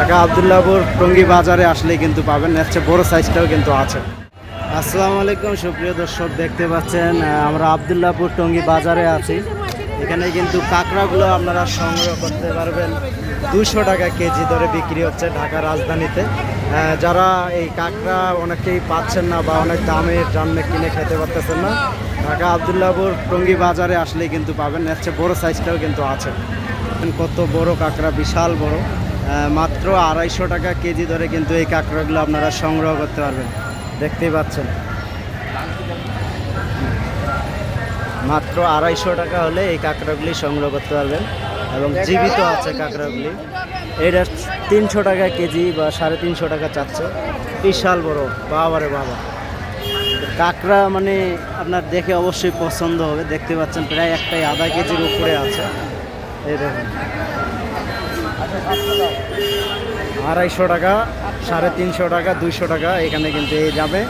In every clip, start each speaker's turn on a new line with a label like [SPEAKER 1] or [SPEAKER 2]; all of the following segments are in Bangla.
[SPEAKER 1] ঢাকা আবদুল্লাপুর টঙ্গী বাজারে আসলে কিন্তু পাবেন। এর চেয়ে বড় সাইজটাও কিন্তু আছে। আসসালামু আলাইকুম, সুপ্রিয় দর্শক, দেখতে পাচ্ছেন আমরা আবদুল্লাপুর টঙ্গী বাজারে আছি। এখানে কিন্তু কাঁকড়াগুলো আপনারা সংগ্রহ করতে পারবেন। দুশো টাকা কেজি দরে বিক্রি হচ্ছে ঢাকা রাজধানীতে। যারা এই কাঁকড়া অনেকেই পাচ্ছেন না বা অনেক দামের জন্য কিনে খেতে পারতেছেন না, ঢাকা আবদুল্লাপুর টঙ্গী বাজারে আসলেই কিন্তু পাবেন। এর চেয়ে বড় সাইজটাও কিন্তু আছে। কত বড় কাঁকড়া, বিশাল বড়। মাত্র আড়াইশো টাকা কেজি ধরে কিন্তু এই কাঁকড়াগুলো আপনারা সংগ্রহ করতে পারবেন। দেখতেই পাচ্ছেন। মাত্র আড়াইশো টাকা হলে এই কাঁকড়াগুলি সংগ্রহ করতে পারবেন এবং জীবিত আছে কাঁকড়াগুলি। এটা তিনশো টাকা কেজি বা সাড়ে তিনশো টাকা চাচ্ছে। বিশাল বড়, বাবারে বাবা। কাঁকড়া মানে আপনার দেখে অবশ্যই পছন্দ হবে। দেখতে পাচ্ছেন, প্রায় একটাই আধা কেজির উপরে আছে। এই দেখুন। আড়াইশো টাকা, সাড়ে তিনশো টাকা, দুইশো টাকা এখানে কিন্তু এই যাবে।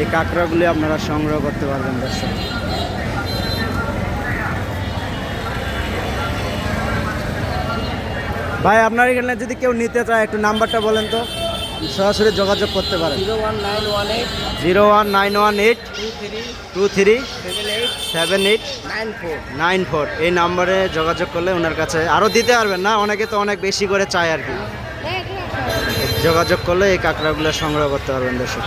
[SPEAKER 1] এই কাঁকড়াগুলি আপনারা সংগ্রহ করতে পারবেন দর্শক। ভাই, আপনার এখানে যদি কেউ নিতে চায়, একটু নাম্বারটা বলেন তো। সরাসরি যোগাযোগ করতে পারেন।
[SPEAKER 2] Zero one nine one eight two three
[SPEAKER 1] seven eight
[SPEAKER 2] nine four
[SPEAKER 1] nine four. এই নাম্বারে যোগাযোগ করলে ওনার কাছে আরও দিতে পারবেন না অনেকে তো অনেক বেশি করে চায় আর কি। যোগাযোগ করলে এই কাঁকড়াগুলো সংগ্রহ করতে পারবেন দর্শক।